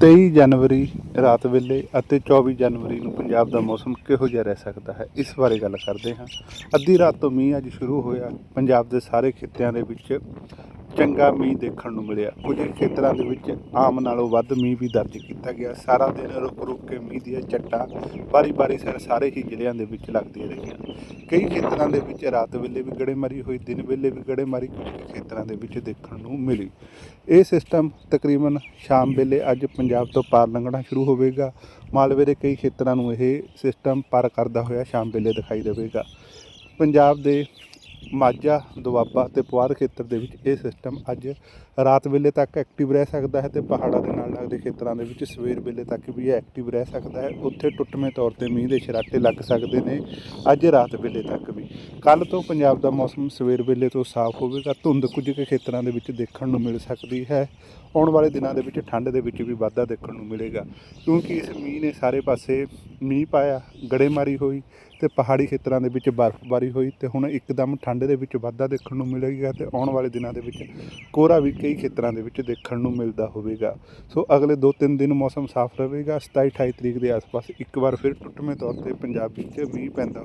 23 ਜਨਵਰੀ ਰਾਤ ਵੇਲੇ ਅਤੇ 24 ਜਨਵਰੀ ਨੂੰ ਪੰਜਾਬ ਦਾ ਮੌਸਮ ਕਿਹੋ ਜਿਹਾ ਰਹਿ ਸਕਦਾ ਹੈ, ਇਸ ਬਾਰੇ ਗੱਲ ਕਰਦੇ ਹਾਂ। ਅੱਧੀ ਰਾਤ ਤੋਂ ਮੀਂਹ ਅੱਜ ਸ਼ੁਰੂ ਹੋਇਆ। ਪੰਜਾਬ ਦੇ ਸਾਰੇ ਖਿੱਤਿਆਂ ਦੇ ਵਿੱਚ ਚੰਗਾ ਮੀਂਹ ਦੇਖਣ ਨੂੰ ਮਿਲਿਆ। ਕੁਝ ਖੇਤਰਾਂ ਦੇ ਵਿੱਚ ਆਮ ਨਾਲੋਂ ਵੱਧ ਮੀਂਹ ਵੀ ਦਰਜ ਕੀਤਾ ਗਿਆ। ਸਾਰਾ ਦਿਨ ਰੁਕ ਰੁਕ ਕੇ ਮੀਂਹ ਦੀਆਂ ਚੱਟਾਂ ਬਾਰੀ-ਬਾਰੀ ਸਿਰ ਸਾਰੇ ਹੀ ਜ਼ਿਲ੍ਹਿਆਂ ਦੇ ਵਿੱਚ ਲੱਗਦੀਆਂ ਰਹੀਆਂ। ਕਈ ਖੇਤਰਾਂ ਦੇ ਵਿੱਚ ਰਾਤ ਵੇਲੇ ਵੀ ਗੜੇਮਾਰੀ ਹੋਈ, ਦਿਨ ਵੇਲੇ ਵੀ ਗੜੇਮਾਰੀ ਕੁਝ ਕੁ ਖੇਤਰਾਂ ਦੇ ਵਿੱਚ ਦੇਖਣ ਨੂੰ ਮਿਲੀ। ਇਹ ਸਿਸਟਮ ਤਕਰੀਬਨ ਸ਼ਾਮ ਵੇਲੇ ਅੱਜ ਪੰਜਾਬ ਤੋਂ ਪਾਰ ਲੰਘਣਾ ਸ਼ੁਰੂ ਹੋਵੇਗਾ। ਮਾਲਵੇ ਦੇ ਕਈ ਖੇਤਰਾਂ ਨੂੰ ਇਹ ਸਿਸਟਮ ਪਾਰ ਕਰਦਾ ਹੋਇਆ ਸ਼ਾਮ ਵੇਲੇ ਦਿਖਾਈ ਦੇਵੇਗਾ। ਪੰਜਾਬ ਦੇ ਮਾਝਾ, ਦੁਆਬਾ ਤੇ ਪੁਆਧ ਖੇਤਰ ਦੇ ਵਿੱਚ ਇਹ ਸਿਸਟਮ ਅੱਜ ਰਾਤ ਵੇਲੇ ਤੱਕ ਐਕਟਿਵ ਰਹਿ ਸਕਦਾ ਹੈ ਤੇ ਪਹਾੜਾਂ ਦੇ ਨਾਲ ਲੱਗਦੇ ਖੇਤਰਾਂ ਦੇ ਵਿੱਚ ਸਵੇਰ ਵੇਲੇ ਤੱਕ ਵੀ ਇਹ ਐਕਟਿਵ ਰਹਿ ਸਕਦਾ ਹੈ। ਉੱਥੇ ਟੁੱਟਵੇਂ ਤੌਰ ਤੇ ਮੀਂਹ ਦੇ ਛਰਾਟੇ ਲੱਗ ਸਕਦੇ ਨੇ ਅੱਜ ਰਾਤ ਵੇਲੇ ਤੱਕ ਵੀ। ਕੱਲ ਤੋਂ ਪੰਜਾਬ ਦਾ ਮੌਸਮ ਸਵੇਰ ਵੇਲੇ ਤੋਂ ਸਾਫ਼ ਹੋਵੇਗਾ। ਧੁੰਦ ਕੁਝ ਕੁ ਖੇਤਰਾਂ ਦੇ ਵਿੱਚ ਦੇਖਣ ਨੂੰ ਮਿਲ ਸਕਦੀ ਹੈ। ਆਉਣ ਵਾਲੇ ਦਿਨਾਂ ਦੇ ਵਿੱਚ ਠੰਡ ਦੇ ਵਿੱਚ ਵੀ ਵਾਧਾ ਦੇਖਣ ਨੂੰ ਮਿਲੇਗਾ। ਕਿਉਂਕਿ ਇਸ ਮੀਂਹ ਨੇ ਸਾਰੇ ਪਾਸੇ ਮੀਂਹ ਪਾਇਆ, ਗੜੇਮਾਰੀ ਹੋਈ ਤੇ ਪਹਾੜੀ ਖੇਤਰਾਂ ਦੇ ਵਿੱਚ ਬਰਫ਼ਬਾਰੀ ਹੋਈ ਤੇ ਹੁਣ ਇੱਕਦਮ ਠੰਡ ਦੇ ਵਿੱਚ ਵਾਧਾ ਦੇਖਣ ਨੂੰ ਮਿਲੇਗਾ ਤੇ ਆਉਣ ਵਾਲੇ ਦਿਨਾਂ ਦੇ ਵਿੱਚ ਕੋਹਰਾ ਵੀ ਕਈ ਖੇਤਰਾਂ ਦੇ ਵਿੱਚ ਦੇਖਣ ਨੂੰ ਮਿਲਦਾ ਹੋਵੇਗਾ। ਸੋ ਅਗਲੇ 2-3 ਦਿਨ ਮੌਸਮ ਸਾਫ਼ ਰਹੇਗਾ। 27-28 ਤਰੀਕ ਦੇ ਆਸ-ਪਾਸ ਇੱਕ ਵਾਰ ਫਿਰ ਟੁੱਟਵੇਂ ਤੌਰ ਤੇ ਪੰਜਾਬ ਵਿੱਚ ਮੀਂਹ ਪੈਂਦਾ